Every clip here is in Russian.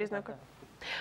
різною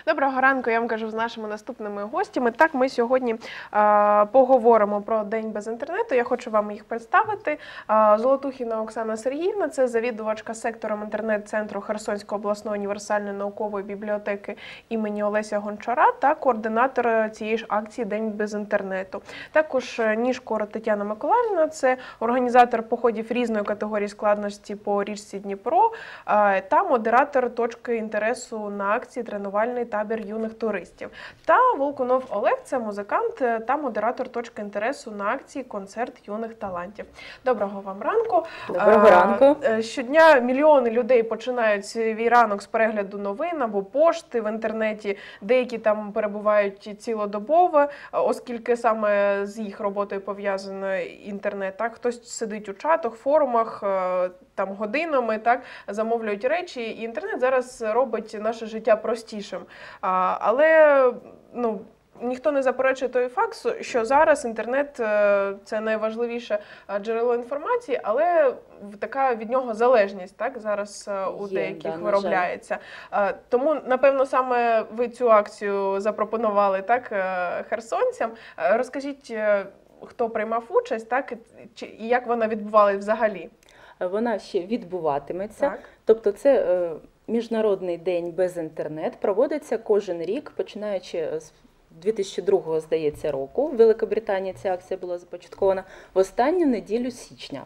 Доброго ранку, я вам кажу з нашими наступними гостями. Так, ми сьогодні е, поговоримо про день без інтернету. Я хочу вам їх представити. Е, Золотухіна Оксана Сергіївна, це завідувачка сектором інтернет-центру Херсонської обласної універсальної наукової бібліотеки імені Олеся Гончара та координатор цієї ж акції День без інтернету. Також е, Ніжко Тетяна Миколаївна, це організатор походів різної категорії складності по річці Дніпро е, та модератор точки інтересу на акції тренувальної табір юних туристів. Та Волкунов Олег це музикант е, та модератор точки інтересу на акції Концерт юних талантів. Доброго вам ранку. Доброго А, ранку. е, Щодня мільйони людей починають свій ранок з перегляду новин або пошти в інтернеті. Деякі там перебувають цілодобово, е, оскільки саме з їх роботою пов'язаний інтернет. Так, хтось сидить у чатах, форумах. Там годинами так замовлюють речі, і інтернет зараз робить наше життя простішим. А, але ну ніхто не заперечує той факт, що зараз інтернет е, це найважливіше е, джерело інформації, але така від нього залежність так зараз е, у Є, деяких да, виробляється. Тому напевно саме ви цю акцію запропонували так херсонцям. Розкажіть. Хто приймав участь, так і- як вона відбувалась взагалі? Вона ще відбуватиметься. Так. Тобто, це е, міжнародний день без інтернет проводиться кожен рік, починаючи з 2002 здається року. В Великобританії ця акція була започаткована в останню неділю січня.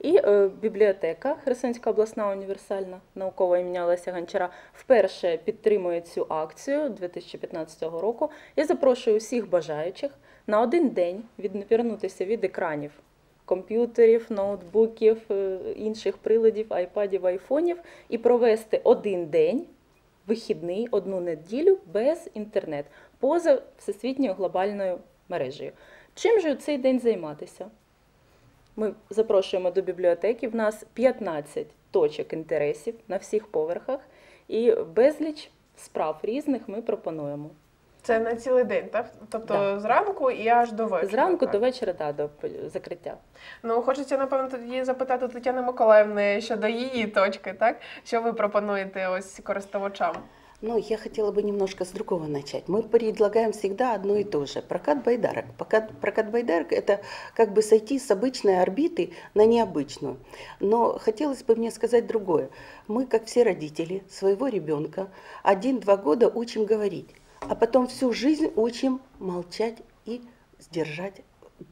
І е, бібліотека Херсонська обласна універсальна наукова імені Олеся Гончара вперше підтримує цю акцію 2015 року. Я запрошую усіх бажаючих на один день відвернутися від екранів комп'ютерів, ноутбуків, е, інших приладів, айпадів, айфонів і провести один день вихідний, одну неділю без інтернет, поза всесвітньою глобальною мережею. Чим же у цей день займатися? Ми запрошуємо до бібліотеки. В нас 15 точок інтересів на всіх поверхах, і безліч справ різних ми пропонуємо. Це на цілий день, так? Тобто Да. зранку і аж до вечора. Зранку так? до вечора да, до закриття. Ну, хочеться, напевно, тоді запитати Тетяни Миколаївни щодо її точки, так? Що ви пропонуєте ось користувачам? Ну, я хотела бы немножко с другого начать. Мы предлагаем всегда одно и то же. Прокат байдарок. Прокат, прокат байдарок – это как бы сойти с обычной орбиты на необычную. Но хотелось бы мне сказать другое. Мы, как все родители своего ребенка, один-два года учим говорить, а потом всю жизнь учим молчать и сдержать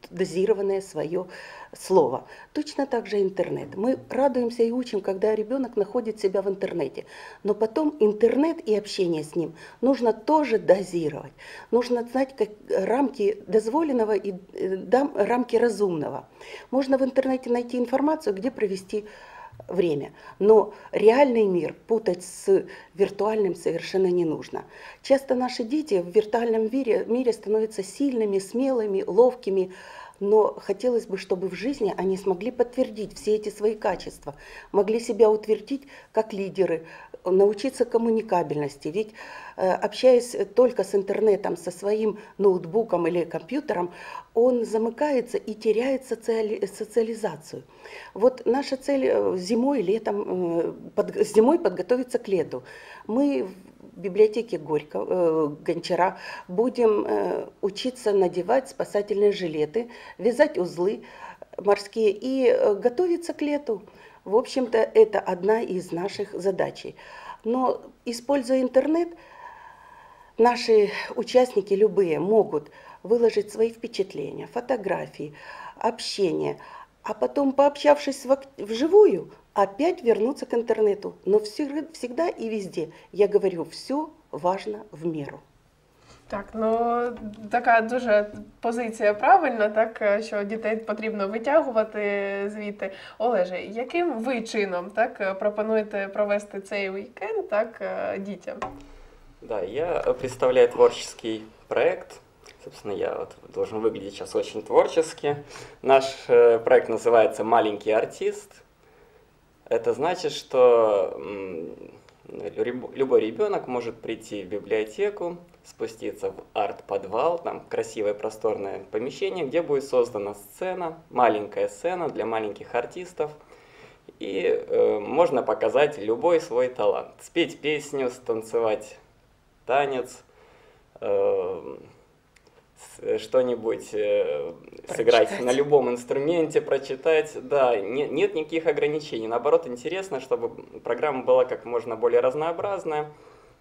дозированное свое слово. Точно так же интернет. Мы радуемся и учим, когда ребенок находит себя в интернете. Но потом интернет и общение с ним нужно тоже дозировать. Нужно знать как рамки дозволенного и э, дам- рамки разумного. Можно в интернете найти информацию, где провести время. Но реальный мир путать с виртуальным совершенно не нужно. Часто наши дети в виртуальном мире, мире становятся сильными, смелыми, ловкими, но хотелось бы, чтобы в жизни они смогли подтвердить все эти свои качества, могли себя утвердить как лидеры, научиться коммуникабельности. Ведь общаясь только с интернетом, со своим ноутбуком или компьютером, он замыкается и теряет социали- социализацию. Вот наша цель э, зимой, летом, э, под- зимой подготовиться к лету. Мы в библиотеке Горько, э, Гончара будем э, учиться надевать спасательные жилеты, вязать узлы морские и э, готовиться к лету. В общем-то, это одна из наших задач. Но, используя интернет, наши участники любые могут выложить свои впечатления, фотографии, общение, а потом, пообщавшись вживую, опять вернуться к интернету. Но всегда, всегда и везде, я говорю, все важно в меру. Так, ну така дуже позиція правильна, так е, що дітей потрібно витягувати звідти. Олеже, яким ви чином так е, пропонуєте провести цей вікенд так е, дітям? Да, я представляю творческий проект. Собственно, я вот должен выглядеть сейчас очень творчески. Наш э, проект называется «Маленький артист». Это значит, что любой ребенок может прийти в библиотеку, спуститься в арт-подвал, там красивое просторное помещение, где будет создана сцена, маленькая сцена для маленьких артистов. и э, можно показать любой свой талант. Спеть песню, станцевать танец, э, с- что-нибудь э, сыграть на любом инструменте, прочитать. Да, не- нет никаких ограничений. Наоборот, интересно, чтобы программа была как можно более разнообразная.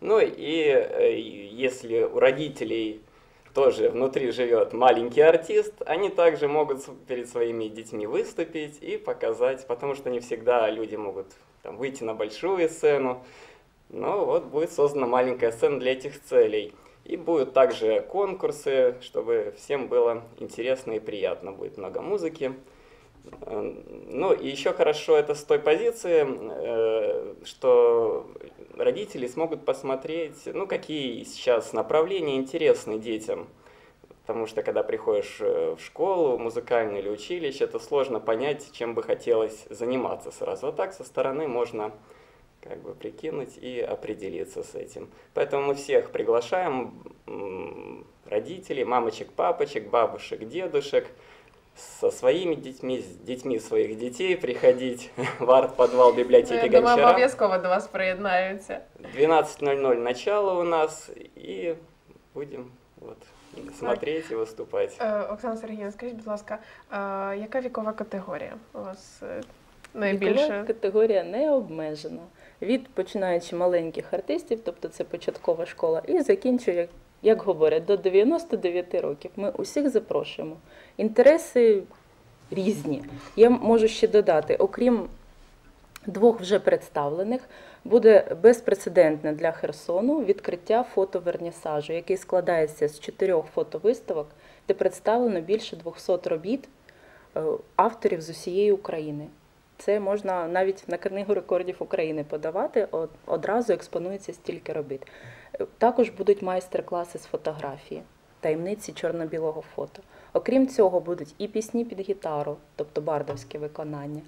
Ну и э, если у родителей тоже внутри живет маленький артист, они также могут перед своими детьми выступить и показать, потому что не всегда люди могут там, выйти на большую сцену. Но вот будет создана маленькая сцена для этих целей. И будут также конкурсы, чтобы всем было интересно и приятно. Будет много музыки. Э, Ну и еще хорошо это с той позиции, э, что родители смогут посмотреть, ну какие сейчас направления интересны детям. Потому что когда приходишь э, в школу музыкальную или училище, это сложно понять, чем бы хотелось заниматься сразу. А так со стороны можно как бы прикинуть и определиться с этим. Поэтому мы всех приглашаем, м, родителей, мамочек, папочек, бабушек, дедушек, со своими детьми, с детьми своих детей приходить в арт-подвал Ну, библиотеки я думаю, Гончара. обов'язково до вас приєднаються. 12.00 начало у нас, и будем вот, смотреть и выступать. Е, Оксана Сергіївна, скажіть, будь ласка, е, яка вікова категорія у вас е, Вікова найбільше? категорія не обмежена. Від починаючи маленьких артистів, тобто це початкова школа, і закінчує, як, говорять, до 99 років. Ми усіх запрошуємо. Інтереси різні. Я можу ще додати, окрім двох вже представлених, буде безпрецедентне для Херсону відкриття фотовернісажу, який складається з чотирьох фотовиставок, де представлено більше 200 робіт е, авторів з усієї України. Це можна навіть на книгу рекордів України подавати. Одразу експонується стільки робіт. Також будуть майстер-класи з фотографії, таємниці чорно-білого фото. Окрім цього, будуть і пісні під гітару, тобто бардовське виконання.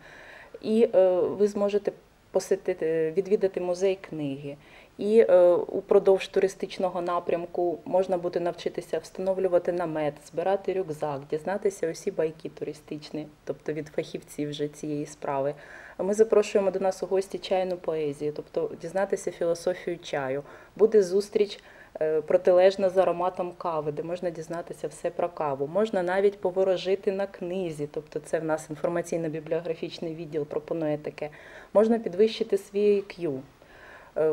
І е, ви зможете посетити, відвідати музей книги. І е, упродовж туристичного напрямку можна буде навчитися встановлювати намет, збирати рюкзак, дізнатися усі байки туристичні, тобто від фахівців вже цієї справи. Ми запрошуємо до нас у гості чайну поезію, тобто дізнатися філософію чаю. Буде зустріч е, протилежна з ароматом кави, де можна дізнатися все про каву. Можна навіть поворожити на книзі, тобто це в нас інформаційно-бібліографічний відділ пропонує таке. Можна підвищити свій IQ. Е,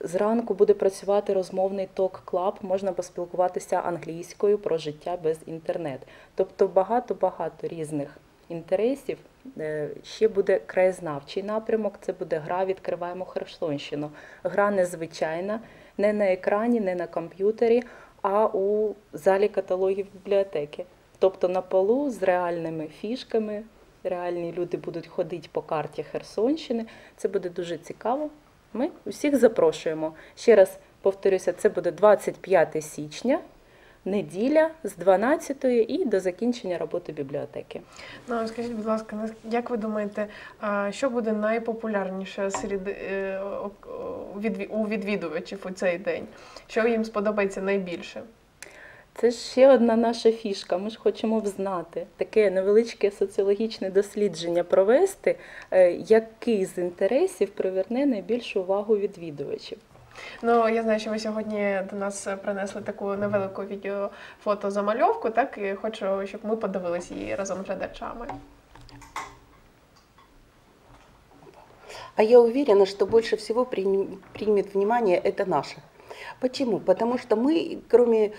Зранку буде працювати розмовний ток-клаб, можна поспілкуватися англійською про життя без інтернет. Тобто багато-багато різних інтересів. Е, Ще буде краєзнавчий напрямок, це буде гра Відкриваємо Херсонщину. Гра незвичайна, не на екрані, не на комп'ютері, а у залі каталогів бібліотеки. Тобто на полу з реальними фішками. Реальні люди будуть ходити по карті Херсонщини. Це буде дуже цікаво. Ми усіх запрошуємо. Ще раз повторюся, це буде 25 січня, неділя з 12 і до закінчення роботи бібліотеки. Ну, скажіть, будь ласка, як ви думаєте, що буде найпопулярніше серед, е, у відвідувачів у цей день? Що їм сподобається найбільше? Це ж ще одна наша фішка. Ми ж хочемо взнати таке невеличке соціологічне дослідження провести, е, який з інтересів приверне найбільшу увагу відвідувачів. Ну, я знаю, що ви сьогодні до нас принесли таку невелику відеофотозамальовку, так і хочу, щоб ми подивилися її разом з глядачами. А я уверена, что больше всего приним- примет внимание это наше. Почему? Потому что мы, кроме э,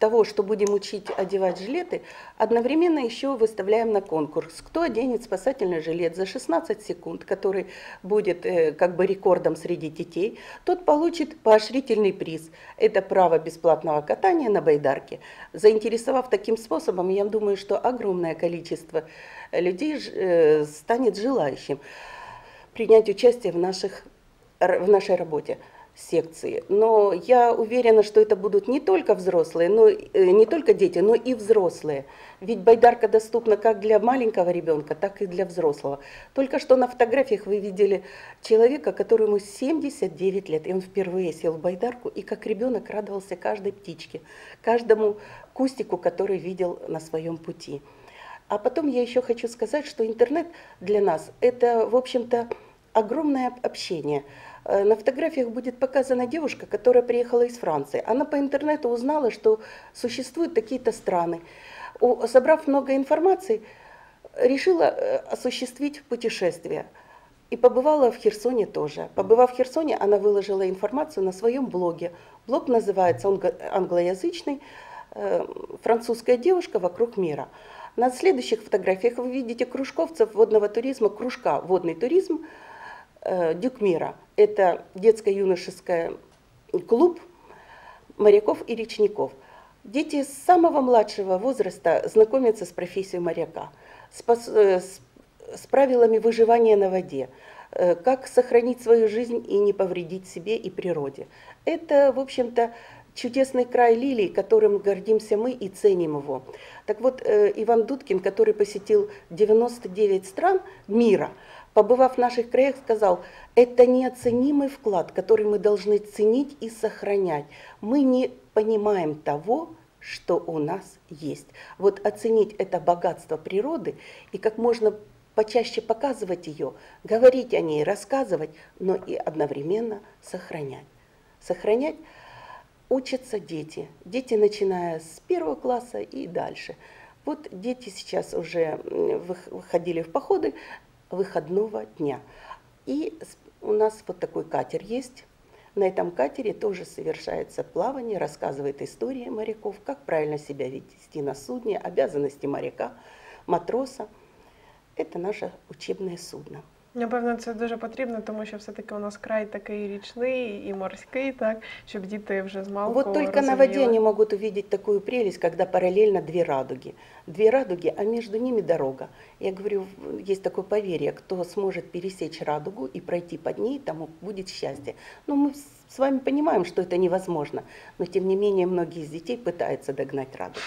того, что будем учить одевать жилеты, одновременно еще выставляем на конкурс, кто оденет спасательный жилет за 16 секунд, который будет э, как бы рекордом среди детей, тот получит поощрительный приз. Это право бесплатного катания на байдарке. Заинтересовав таким способом, я думаю, что огромное количество людей э, станет желающим принять участие в, наших, в нашей работе секции. Но я уверена, что это будут не только взрослые, но э, не только дети, но и взрослые. Ведь байдарка доступна как для маленького ребенка, так и для взрослого. Только что на фотографиях вы видели человека, которому 79 лет, и он впервые сел в байдарку, и как ребенок радовался каждой птичке, каждому кустику, который видел на своем пути. А потом я еще хочу сказать, что интернет для нас это, в общем-то, огромное общение. Э, на фотографиях будет показана девушка, которая приехала из Франции. Она по интернету узнала, что существуют такие-то страны. Собрав много информации, решила э, осуществить путешествие. И побывала в Херсоне тоже. Побывав в Херсоне, она выложила информацию на своем блоге. Блог называется, он англоязычный, э, «Французская девушка вокруг мира». На следующих фотографиях вы видите кружковцев водного туризма, кружка «Водный туризм», Дюкмира. Это детско-юношеский клуб моряков и речников. Дети с самого младшего возраста знакомятся с профессией моряка, с, э, с, с правилами выживания на воде, э, как сохранить свою жизнь и не повредить себе и природе. Это, в общем-то, чудесный край лилий, которым гордимся мы и ценим его. Так вот, э, Иван Дудкин, который посетил 99 стран мира, побывав в наших краях, сказал, это неоценимый вклад, который мы должны ценить и сохранять. Мы не понимаем того, что у нас есть. Вот оценить это богатство природы и как можно почаще показывать ее, говорить о ней, рассказывать, но и одновременно сохранять. Сохранять учатся дети. Дети, начиная с первого класса и дальше. Вот дети сейчас уже выходили в походы выходного дня. И у нас вот такой катер есть. На этом катере тоже совершается плавание, рассказывает истории моряков, как правильно себя вести на судне, обязанности моряка, матроса. Это наше учебное судно. Напевно, це дуже потрібно, тому що все-таки у нас край такий річний і морський, так, щоб діти вже з малку Вот только розуміли. на воде они могут увидеть такую прелесть, когда параллельно две радуги. Две радуги, а между ними дорога. Я говорю, есть такое поверье, кто сможет пересечь радугу и пройти под ней, тому будет счастье. Но мы с вами понимаем, что это невозможно, но тем не менее многие из детей пытаются догнать радугу.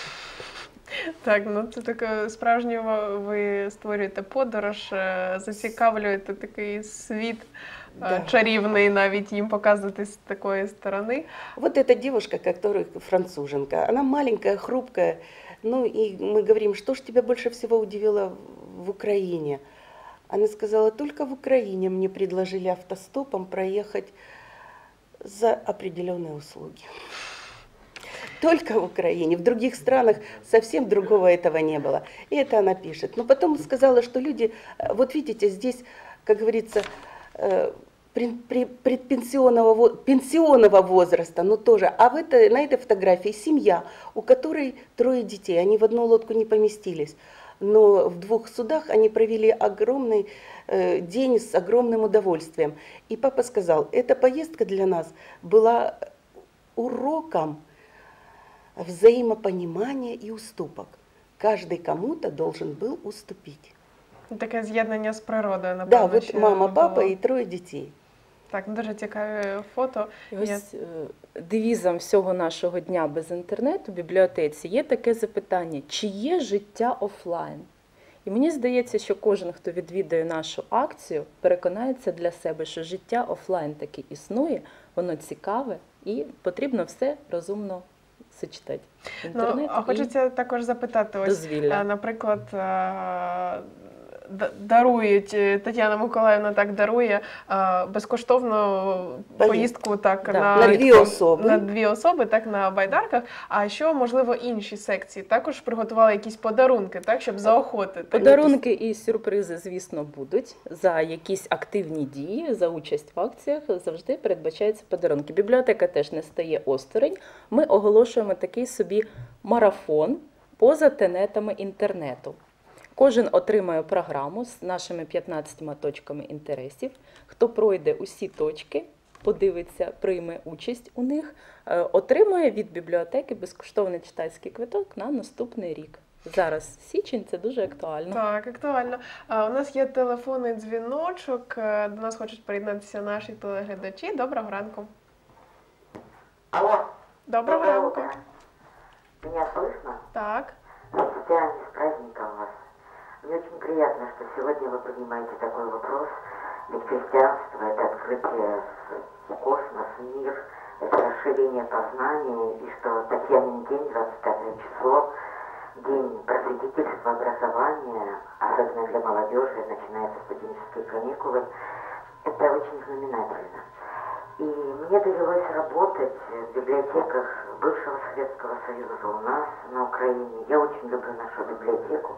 Так, ну це таке справжнє ви створюєте подорож, е, зацікавлюєте такий світ е, Да. чарівний, навіть їм показувати з такої сторони. Вот эта девушка, которая француженка, она маленькая, хрупкая. Ну и мы говорим, что ж тебя больше всего удивило в Украине? Она сказала, только в Украине мне предложили автостопом проехать за определенные услуги. Только в Украине, в других странах совсем другого этого не было. И это она пишет. Но потом сказала, что люди, э, вот видите, здесь, как говорится, э, предпенсионного пенсионного возраста, но тоже. А в этой, на этой фотографии семья, у которой трое детей, они в одну лодку не поместились. Но в двух судах они провели огромный э, день с огромным удовольствием. И папа сказал, эта поездка для нас была уроком взаимопонимания и уступок. Каждый кому-то должен был уступить. Таке з'єднання з природою, Да, напевно. вот ще мама, було. папа и трое детей. Так, дуже цікаві фото. І Я- ось е, девізом всього нашого дня без інтернету в бібліотеці є таке запитання: чи є життя офлайн? І мені здається, що кожен, хто відвідує нашу акцію, переконається для себе, що життя офлайн таки існує, воно цікаве і потрібно все розумно сочетати. Інтернет Ну, а і хочеться також запитати, ось, дозвілля. е, наприклад, е, д- дарують е, Тетяна Миколаївна так дарує безкоштовну поїздку так Да. на, На дві особи. на дві особи, так на байдарках. А що можливо інші секції також приготували якісь подарунки, так щоб заохотити. Подарунки і сюрпризи, звісно, будуть за якісь активні дії, за участь в акціях завжди передбачаються подарунки. Бібліотека теж не стає осторонь. Ми оголошуємо такий собі марафон поза тенетами інтернету. Кожен отримає програму з нашими 15 точками інтересів. Хто пройде усі точки, подивиться, прийме участь у них, е, отримує від бібліотеки безкоштовний читацький квиток на наступний рік. Зараз січень це дуже актуально. Так, актуально. А, у нас є телефонний дзвіночок. е, До нас хочуть приєднатися наші телеглядачі. Доброго ранку. Алло, Доброго доброе ранку. утро. Меня слышно? Так. С праздником вас. Мне очень приятно, что сегодня вы поднимаете такой вопрос. Ведь христианство – это открытие в космос, мир, это расширение познания, и что Татьянин день, 25 число, День просветительства образования, особенно для молодежи, начинаются студенческие каникулы. Это очень знаменательно. И мне довелось работать в библиотеках бывшего Советского Союза у нас на Украине. Я очень люблю нашу библиотеку.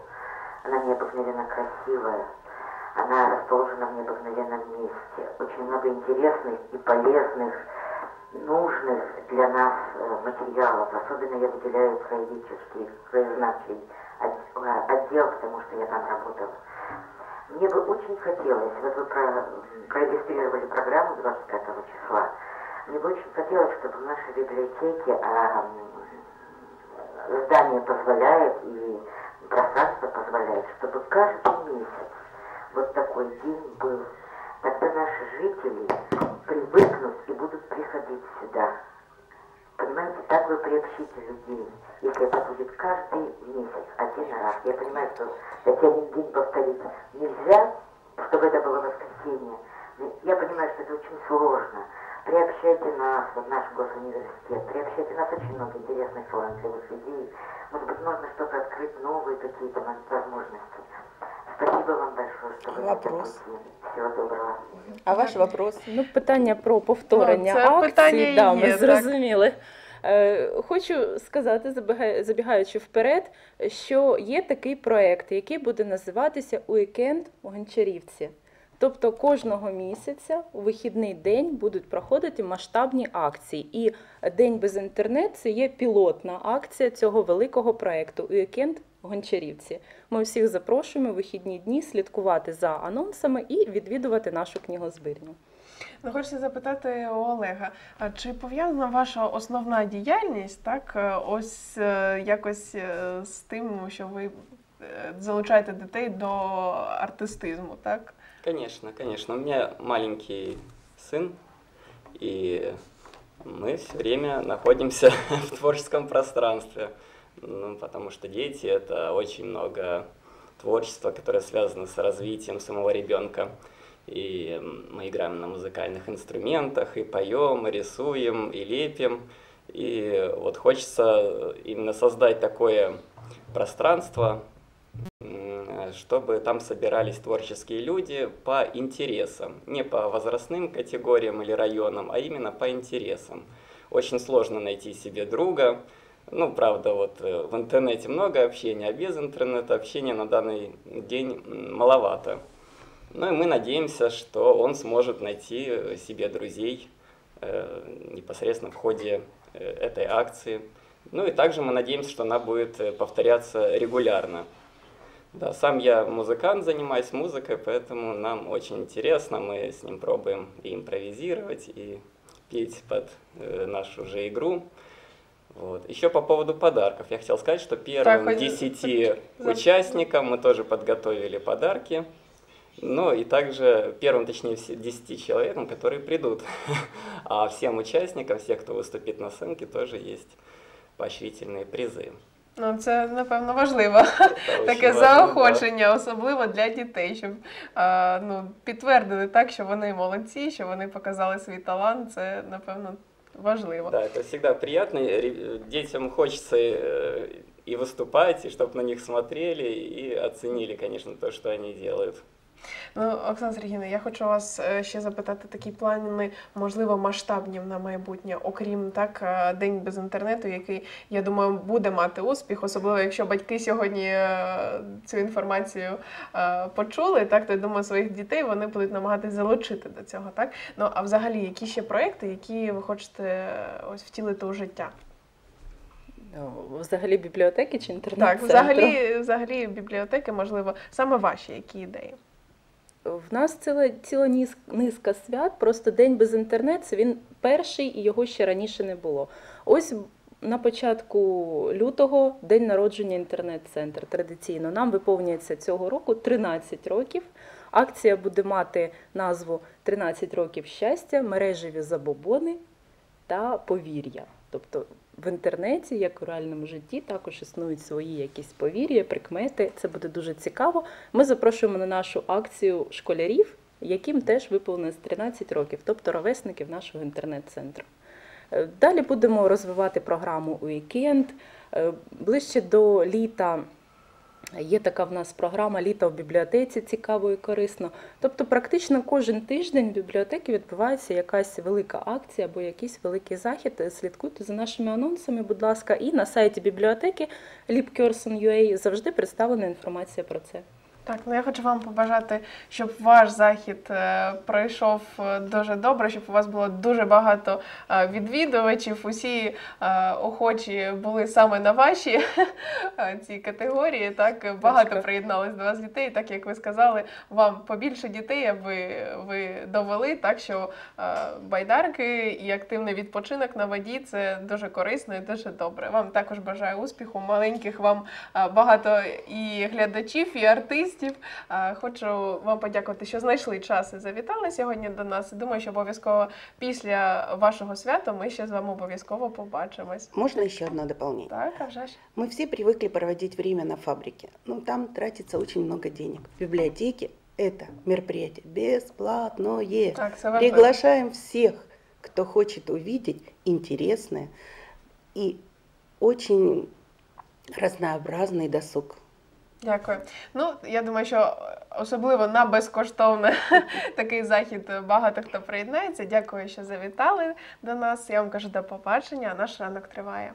Она необыкновенно красивая. Она расположена в необыкновенном месте. Очень много интересных и полезных, нужных для нас э, материалов. Особенно я выделяю краеведческий, краезнавчий э, отдел, потому что я там работала. Мне бы очень хотелось, вот вы про- прорегистрировали программу 25 числа, мне бы очень хотелось, чтобы в нашей библиотеке а, здание позволяет и пространство позволяет, чтобы каждый месяц вот такой день был. Тогда наши жители привыкнут и будут приходить сюда. Понимаете, так вы приобщите людей, если это будет каждый месяц, один раз. Я понимаю, что если один день повторить нельзя, чтобы это было воскресенье. Я понимаю, что это очень сложно. Приобщайте нас, вот наш госуниверситет, приобщайте нас очень много интересных талантливых людей. Может быть, можно что-то открыть, новые какие-то возможности. Спасибо вам большое, что вы на этом Вопрос. пути. Всего доброго. А ваш вопрос? Ну, питання про повторення Ну, це акцій, питання і да, є, ми так. зрозуміли. Е, Хочу сказати, забіга- забігаючи вперед, що є такий проект, який буде називатися Уікенд у Гончарівці. Тобто кожного місяця у вихідний день будуть проходити масштабні акції. І День без інтернет це є пілотна акція цього великого проекту Уікенд Гончарівці. Ми всіх запрошуємо у вихідні дні слідкувати за анонсами і відвідувати нашу книгозбірню. Ну, хочеться запитати у Олега, чи пов'язана ваша основна діяльність так, е, ось е, якось е, з тим, що ви залучаєте дітей до артистизму, так? Конечно, конечно. У меня маленький сын, и мы все время находимся в творческом пространстве. Ну, потому что дети это очень много творчества, которое связано с развитием самого ребенка. И мы играем на музыкальных инструментах, и поем, и рисуем, и лепим. И вот хочется именно создать такое пространство, чтобы там собирались творческие люди по интересам, не по возрастным категориям или районам, а именно по интересам. Очень сложно найти себе друга. Ну, правда, вот э, в интернете много общения, а без интернета общения на данный день маловато. Ну и мы надеемся, что он сможет найти э, себе друзей э, непосредственно в ходе э, этой акции. Ну и также мы надеемся, что она будет э, повторяться регулярно. Да, сам я музыкант, занимаюсь музыкой, поэтому нам очень интересно. Мы с ним пробуем и импровизировать, и петь под э, нашу же игру. Вот. Еще по поводу подарков. Я хотел сказать, что первым хоть- десяти за- участникам мы тоже подготовили подарки. Ну и также первым, точнее, все 10 человекам, которые придут. А всем участникам, всех, кто выступит на сценке, тоже есть поощрительные призы. Ну, це напевно важливо. Это очень Таке важно, да. заохочення, особливо для дітей, щоб е, ну, підтвердили так, що вони молодці, що вони показали свій талант. Це напевно важливо. Да, это всегда приятно. и ре- Детям хочется э, и выступать, и чтобы на них смотрели и оценили, конечно, то, что они делают. Ну, Оксана Сергійовна, я хочу вас е, ще запитати такі плани, можливо, масштабні на майбутнє, окрім так, е, день без інтернету, який я думаю буде мати успіх, особливо якщо батьки сьогодні цю інформацію почули, так то я думаю, своїх дітей вони будуть намагатись залучити до цього. Так ну а взагалі, які ще проекти, які ви хочете ось втілити у життя? Ну, Взагалі бібліотеки чи інтернет? Так, взагалі, взагалі бібліотеки, можливо, саме ваші які ідеї? В нас ціла, ціла низ- низка свят, просто день без інтернету, він перший і його ще раніше не було. Ось на початку лютого день народження інтернет-центр. Традиційно нам виповнюється цього року 13 років. Акція буде мати назву «13 років щастя, мережеві забобони та повір'я. Тобто в інтернеті, як у реальному житті, також існують свої якісь повір'я, прикмети. Це буде дуже цікаво. Ми запрошуємо на нашу акцію школярів, яким теж виповнилось 13 років, тобто ровесників нашого інтернет-центру. Е, Далі будемо розвивати програму Уікенд. Е, Ближче до літа є така в нас програма Літо в бібліотеці цікаво і корисно. Тобто, практично кожен тиждень в бібліотеці відбувається якась велика акція або якийсь великий захід. Слідкуйте за нашими анонсами, будь ласка, і на сайті бібліотеки lipcurson.ua завжди представлена інформація про це. Так, ну я хочу вам побажати, щоб ваш захід е, пройшов е, дуже добре, щоб у вас було дуже багато е, відвідувачів. Усі охочі були саме на ваші ці категорії. Так багато приєдналось до вас дітей. Так як ви сказали, вам побільше дітей, аби ви довели. Так що байдарки і активний відпочинок на воді це дуже корисно і дуже добре. Вам також бажаю успіху, маленьких вам багато і глядачів, і артистів. Е, Хочу вам подякувати, що знайшли час і завітали сьогодні до нас. Думаю, що обов'язково після вашого свята ми ще з вами обов'язково побачимось. Можно еще одно дополнение? Так, а вже ж. Мы все привыкли проводить время на фабрике, но там тратится очень много денег. В библиотеке это мероприятие бесплатное. Так, це важливо. Приглашаем всех, кто хочет увидеть интересное и очень разнообразный досуг. Дякую. Ну, я думаю, що особливо на безкоштовний такий захід багато хто приєднається. Дякую, що завітали до нас. Я вам кажу до побачення. Наш ранок триває.